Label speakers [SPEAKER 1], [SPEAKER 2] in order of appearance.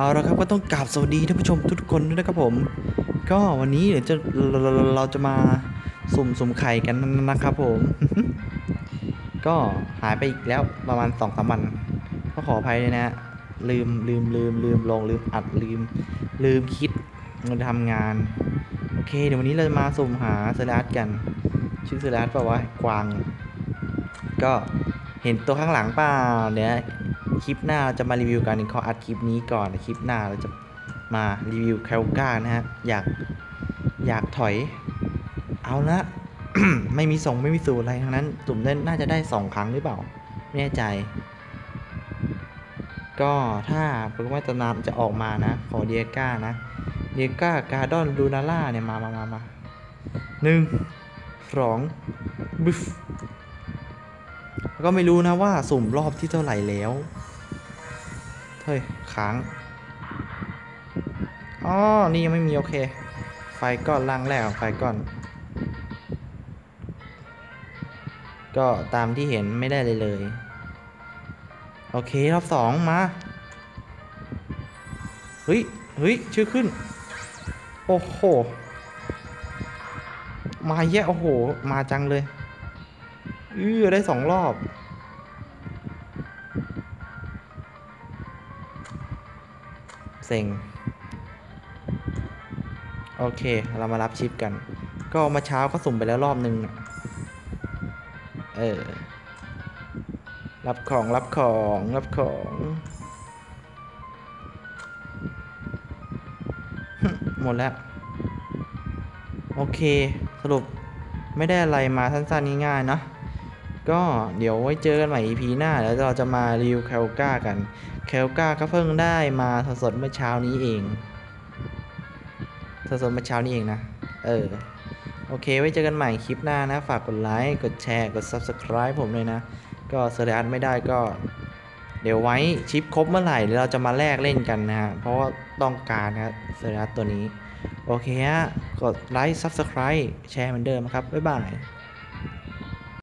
[SPEAKER 1] เอาละครับก็ต้องกราบสวัสดีท่านผู้ชมทุกคนด้วยนะครับผม ก็วันนี้เดี๋ยวจะเราเราจะมาสุ่มสุ่มไข่กันนะครับผม ก็หายไปอีกแล้วประมาณสองสามวันก็ขออภัยด้วยนะ ลืมลืมลืมลืมลงลืมอัดลืม ลืมคิดมันทำงาน โอเค เดี๋ยววันนี้เราจะมาสุ่มหาเซรัสกัน ชื่อเซรัสปล่าวะกวาง ก็เห็นตัวข้างหลังเปล่าเดี๋ยว คลิปหน้าเราจะมารีวิวกันขออัดคลิปนี้ก่อน คลิปหน้าเราจะมารีวิวแคลก้านะฮะ อยากอยากถอย เอาละไม่มีส่งไม่มีสูตรอะไรทั้งนั้นสุ่มได้น่าจะได้สองครั้งหรือเปล่า ไม่แน่ใจ ก็ถ้าโปเกมอนตำนานจะออกมานะ ขอเดียก้านะ เดียก้าการ์ดอนลูนาล่าเนี่ยมามามามาหนึ่งสองบึฟ แล้วก็ไม่รู้นะว่าสุ่มรอบที่เท่าไหร่แล้วเฮ้ยค้างอ๋อนี่ยังไม่มีโอเค ไฟก้อนล่างแรกของไฟก้อน ก็ตามที่เห็นไม่ได้เลยเลย โอเครอบสองมาเฮ้ยเฮ้ยชื่อขึ้น โอ้โห มาแย่โอ้โห มาจังเลย อื้อได้สองรอบ เซ็ง โอเค เรามารับชิปกัน ก็มาเช้าก็สุ่มไปแล้วรอบนึงน่ะเออ รับของรับของ รับของหมดแล้ว โอเค สรุปไม่ได้อะไรมาสั้นๆง่ายๆเนะ ก็เดี๋ยวไว้เจอกันใหม่ EP หน้า แล้วเราจะมารีวิวแคลก้ากัน แคลก้าก็เพิ่งได้มาสดๆเมื่อเช้านี้เอง สดๆเมื่อเช้านี้เองนะ เออ โอเค ไว้เจอกันใหม่คลิปหน้านะ ฝากกดไลค์ กดแชร์ กด Subscribe ผมเลยนะ ก็เซอร์อันไม่ได้ก็ เดี๋ยวไว้ชิปครบเมื่อไหร่เราจะมาแลกเล่นกันนะฮะ เพราะว่าต้องการนะเซอร์อันตัวนี้ โอเคฮะ กดไลค์ Subscribe แชร์เหมือนเดิมครับ บ๊ายบาย